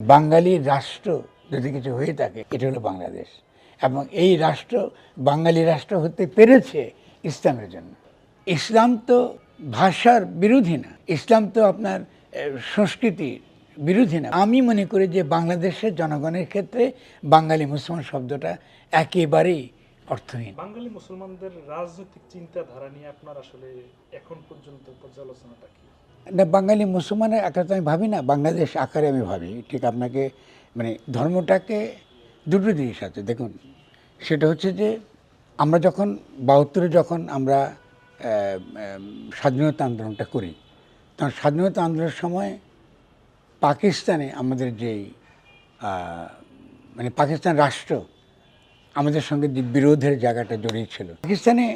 বাঙালির রাষ্ট্র যদি কিছু হয়ে থাকে, এটা হলো বাংলাদেশ। এবং এই রাষ্ট্র বাঙালি রাষ্ট্র হতে পেরেছে ইসলামের জন্য। ইসলাম তো ভাষার বিরোধী না। ইসলাম তো আপনার সংস্কৃতির বিরোধী না। আমি মনে করি যে বাংলাদেশের জনগণের ক্ষেত্রে বাঙালি মুসলমান শব্দটা একেবারেই অর্থহীন। বাঙালি মুসলমানদের রাজনৈতিক চিন্তাধারা নিয়ে আপনার আসলে এখন পর্যন্ত পর্যালোচনাটা কি? না, বাঙালি মুসলমানের আকারে তো আমি ভাবি না, বাংলাদেশ আকারে আমি ভাবি। ঠিক আপনাকে মানে ধর্মটাকে দুটো জিনিস আছে, দেখুন। সেটা হচ্ছে যে, আমরা যখন, বাহাত্তরে যখন আমরা স্বাধীনতা আন্দোলনটা করি, তখন স্বাধীনতা আন্দোলনের সময় পাকিস্তানে আমাদের যেই মানে পাকিস্তান রাষ্ট্র, আমাদের সঙ্গে যে বিরোধের জায়গাটা জড়িয়ে ছিল। পাকিস্তানে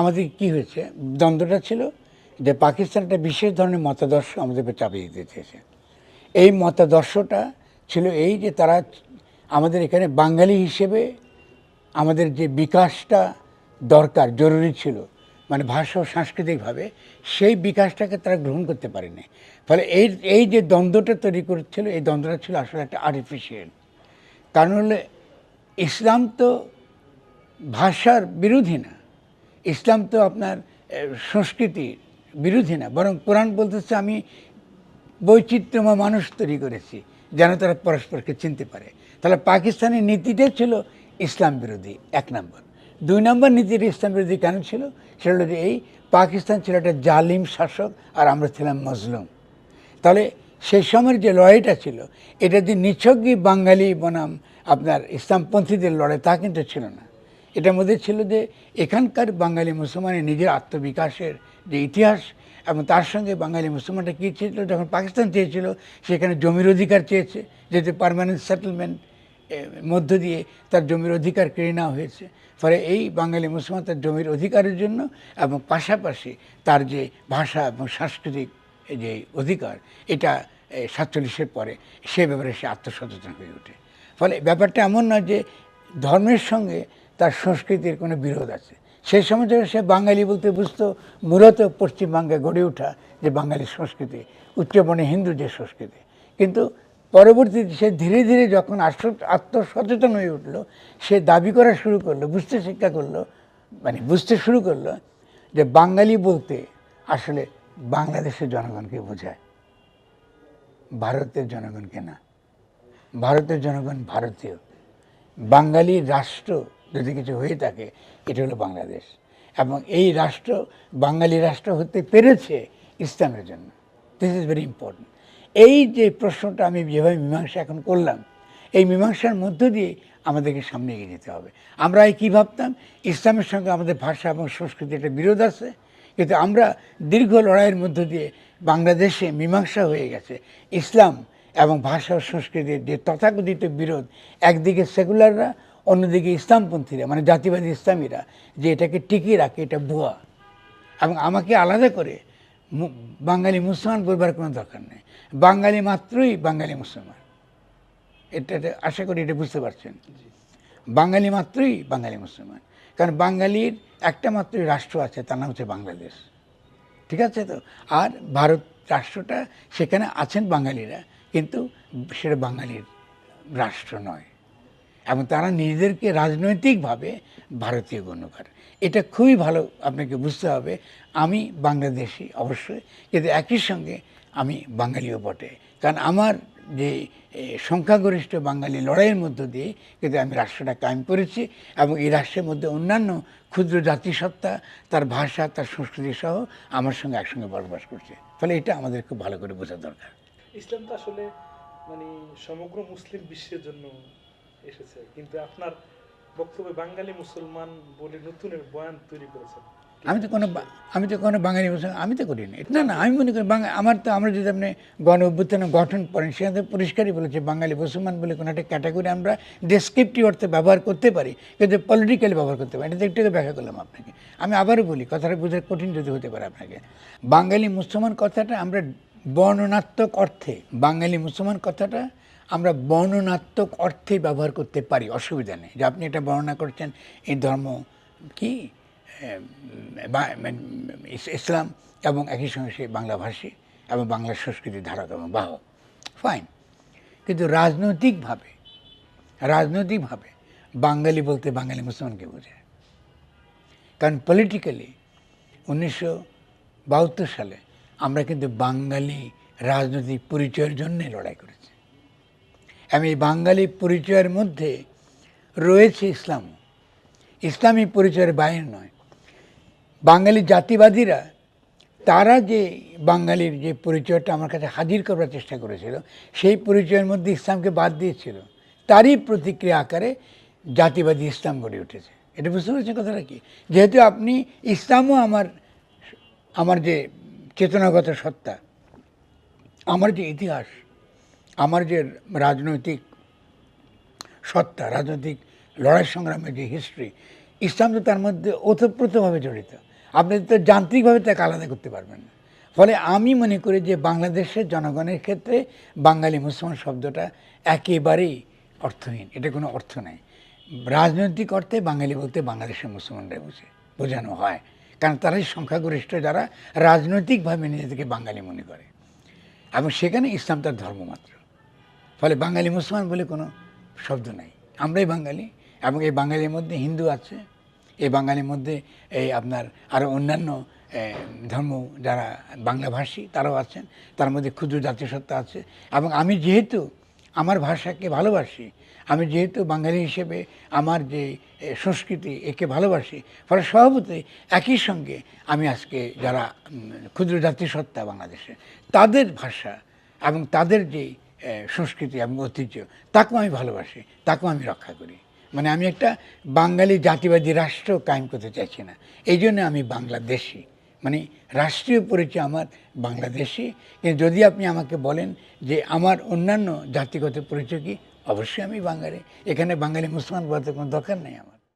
আমাদের কি হয়েছে? দ্বন্দ্বটা ছিল যে পাকিস্তান একটা বিশেষ ধরনের মতাদর্শ আমাদের উপর চাপিয়ে দিতে চেয়েছে। এই মতাদর্শটা ছিল এই যে তারা আমাদের এখানে বাঙালি হিসেবে আমাদের যে বিকাশটা দরকার, জরুরি ছিল মানে ভাষা ও সাংস্কৃতিকভাবে, সেই বিকাশটাকে তারা গ্রহণ করতে পারেনি। ফলে এই এই যে দ্বন্দ্বটা তৈরি করেছিল, এই দ্বন্দ্বটা ছিল আসলে একটা আর্টিফিশিয়াল কারণ হলে ইসলাম তো ভাষার বিরোধী না। ইসলাম তো আপনার সংস্কৃতির বিরোধী না, বরং কোরআন বলতেছে, আমি বৈচিত্র্যময় মানুষ তৈরি করেছি, যেন তারা পরস্পরকে চিনতে পারে। তাহলে পাকিস্তানের নীতিটা ছিল ইসলাম বিরোধী, এক নম্বর। দুই নম্বর নীতির ইসলাম বিরোধী কেন ছিল? সেটা হলো এই পাকিস্তান ছিল একটা জালিম শাসক আর আমরা ছিলাম মজলুম। তাহলে সেই সময়ের যে লড়াইটা ছিল, এটা যে নিছকই বাঙালি বনাম আপনার ইসলামপন্থীদের লড়াই, তা কিন্তু ছিল না। এটার মধ্যে ছিল যে এখানকার বাঙালি মুসলমানের নিজের আত্মবিকাশের যে ইতিহাস এবং তার সঙ্গে বাঙালি মুসলমানরা কী চেয়েছিল, যখন পাকিস্তান চেয়েছিল, সেখানে জমির অধিকার চেয়েছে, যেহেতু পারমানেন্ট সেটেলমেন্ট মধ্য দিয়ে তার জমির অধিকার কেড়ে নেওয়া হয়েছে। ফলে এই বাঙালি মুসলমান তার জমির অধিকারের জন্য এবং পাশাপাশি তার যে ভাষা এবং সাংস্কৃতিক যে অধিকার, এটা সাতচল্লিশের পরে সে ব্যাপারে সে আত্মসচেতন হয়ে ওঠে। ফলে ব্যাপারটা এমন নয় যে ধর্মের সঙ্গে তার সংস্কৃতির কোনো বিরোধ আছে। সেই সময় সে বাঙালি বলতে বুঝতো, মূলত পশ্চিমবঙ্গে গড়ে ওঠা যে বাঙালি সংস্কৃতি উচ্চবর্ণে হিন্দু যে সংস্কৃতি। কিন্তু পরবর্তীতে সে ধীরে ধীরে যখন আত্ম- আত্মসচেতন হয়ে উঠল, সে দাবি করা শুরু করল, বুঝতে শিক্ষা করল মানে বুঝতে শুরু করল যে বাঙালি বলতে আসলে বাংলাদেশের জনগণকে বোঝায়, ভারতের জনগণকে না। ভারতের জনগণ ভারতীয়। বাঙালি রাষ্ট্র যদি কিছু হয়ে থাকে, এটা হলো বাংলাদেশ। এবং এই রাষ্ট্র, বাঙালি রাষ্ট্র হতে পেরেছে ইসলামের জন্য। দিস ইজ ভেরি ইম্পর্টেন্ট এই যে প্রশ্নটা আমি যেভাবে মীমাংসা এখন করলাম, এই মীমাংসার মধ্য দিয়ে আমাদেরকে সামনে এগিয়ে যেতে হবে। আমরা কী ভাবতাম? ইসলামের সঙ্গে আমাদের ভাষা এবং সংস্কৃতি একটা বিরোধ আছে। কিন্তু আমরা দীর্ঘ লড়াইয়ের মধ্য দিয়ে বাংলাদেশে মীমাংসা হয়ে গেছে। ইসলাম এবং ভাষা ও সংস্কৃতির যে তথাকথিত বিরোধ, একদিকে সেকুলাররা অন্যদিকে ইসলামপন্থীরা মানে জাতিবাদী ইসলামীরা, যে এটাকে টিকিয়ে রাখে, এটা ভুয়া। এবং আমাকে আলাদা করে বাঙালি মুসলমান বলবার কোনো দরকার নেই। বাঙালি মাত্রই বাঙালি মুসলমান। এটা আশা করি এটা বুঝতে পারছেন। বাঙালি মাত্রই বাঙালি মুসলমান। কারণ বাঙালির একটা মাত্রই রাষ্ট্র আছে, তার নাম হচ্ছে বাংলাদেশ। ঠিক আছে তো? আর ভারত রাষ্ট্রটা, সেখানে আছেন বাঙালিরা, কিন্তু সেটা বাঙালির রাষ্ট্র নয়। এবং তারা নিজেদেরকে রাজনৈতিকভাবে ভারতীয় গণ্য করে এটা খুবই ভালো আপনাকে বুঝতে হবে। আমি বাংলাদেশি অবশ্যই, কিন্তু একই সঙ্গে আমি বাঙালিও বটে। কারণ আমার যে সংখ্যাগরিষ্ঠ বাঙালি লড়াইয়ের মধ্য দিয়ে কিন্তু আমি রাষ্ট্রটা কায়েম করেছি এবং এই রাষ্ট্রের মধ্যে অন্যান্য ক্ষুদ্র জাতিসত্তা, তার ভাষা, তার সংস্কৃতি সহ আমার সঙ্গে একসঙ্গে বসবাস করছে। ফলে এটা আমাদের খুব ভালো করে বোঝা দরকার। ইসলাম তো আসলে মানে সমগ্র মুসলিম বিশ্বের জন্য এসেছে। কিন্তু আপনার বক্তব্যে বাঙালি মুসলমান বলে নতুন বয়ান তৈরি করেছেন। আমি তো কোনো আমি তো কোনো বাঙালি মুসলমান আমি তো করিনি। না না, আমি মনে করি আমার তো আমরা যদি আপনি গণ অভ্যুত্থান গঠন করেন সেখানে পরিষ্কারই বলেছে বাঙালি মুসলমান বলে কোনো একটা ক্যাটাগরি আমরা ডেসক্রিপটিভ অর্থে ব্যবহার করতে পারি, কিন্তু পলিটিক্যালি ব্যবহার করতে পারি এটা একটু ব্যাখ্যা করলাম আপনাকে। আমি আবারও বলি, কথাটা বোঝার কঠিন যদি হতে পারে আপনাকে। বাঙালি মুসলমান কথাটা আমরা বর্ণনাত্মক অর্থে বাঙালি মুসলমান কথাটা আমরা বর্ণনাত্মক অর্থে ব্যবহার করতে পারি, অসুবিধা নেই। যে আপনি এটা বর্ণনা করছেন, এই ধর্ম কি? ইসলাম এবং একই সঙ্গে সে বাংলাভাষী এবং বাংলা সংস্কৃতির ধারক এবং বাহক ফাইন। কিন্তু রাজনৈতিকভাবে রাজনৈতিকভাবে বাঙালি বলতে বাঙালি মুসলমানকে বোঝায়। কারণ পলিটিক্যালি উনিশশো বাহাত্তর সালে আমরা কিন্তু বাঙালি রাজনৈতিক পরিচয়ের জন্যে লড়াই করেছি। এই বাঙালি পরিচয়ের মধ্যে রয়েছে ইসলাম। ইসলামী পরিচয়ের বাইরে নয়। বাঙালি জাতিবাদীরা, তারা যে বাঙালির যে পরিচয়টা আমার কাছে হাজির করার চেষ্টা করেছিল, সেই পরিচয়ের মধ্যে ইসলামকে বাদ দিয়েছিল। তারই প্রতিক্রিয়া আকারে জাতিবাদী ইসলাম গড়ে উঠেছে। এটা বুঝতে পারছেন কথাটা কি? যেহেতু আপনি ইসলামও আমার আমার যে চেতনাগত সত্তা, আমার যে ইতিহাস আমার যে রাজনৈতিক সত্তা, রাজনৈতিক লড়াই সংগ্রামের যে হিস্ট্রি ইসলাম তো তার মধ্যে ওতপ্রোতভাবে জড়িত। আপনি তো যান্ত্রিকভাবে তাকে আলাদা করতে পারবেন না। ফলে আমি মনে করি যে বাংলাদেশের জনগণের ক্ষেত্রে বাঙালি মুসলমান শব্দটা একেবারেই অর্থহীন। এটা কোনো অর্থ নেই। রাজনৈতিক অর্থে বাঙালি বলতে বাংলাদেশের মুসলমানরাই বুঝে, বোঝানো হয়। কারণ তারাই সংখ্যাগরিষ্ঠ যারা রাজনৈতিকভাবে নিজেদেরকে বাঙালি মনে করে। এবং সেখানে ইসলাম তার ধর্ম মাত্র। ফলে বাঙালি মুসলমান বলে কোনো শব্দ নাই। আমরাই বাঙালি এবং এই বাঙালির মধ্যে হিন্দু আছে। এই বাঙালির মধ্যে এই আপনার আরও অন্যান্য ধর্ম যারা বাংলাভাষী তারাও আছেন। তার মধ্যে ক্ষুদ্র জাতীয়সত্তা আছে এবং আমি যেহেতু আমার ভাষাকে ভালোবাসি, আমি যেহেতু বাঙালি হিসেবে আমার যে সংস্কৃতি একে ভালোবাসি, ফলে স্বভাবতই একই সঙ্গে আমি আজকে যারা ক্ষুদ্র জাতীয়সত্তা বাংলাদেশে, তাদের ভাষা এবং তাদের যে সংস্কৃতি এবং ঐতিহ্য, তাকেও আমি ভালোবাসি, তাকেও আমি রক্ষা করি। মানে আমি একটা বাঙালি জাতিবাদী রাষ্ট্র কায়েম করতে চাইছি না। এই জন্য আমি বাংলাদেশি। মানে রাষ্ট্রীয় পরিচয় আমার বাংলাদেশি। কিন্তু যদি আপনি আমাকে বলেন যে আমার অন্যান্য জাতিগত পরিচয় কি, অবশ্যই আমি বাঙালি। এখানে বাঙালি মুসলমান বলতে কোনো দরকার নেই আমার।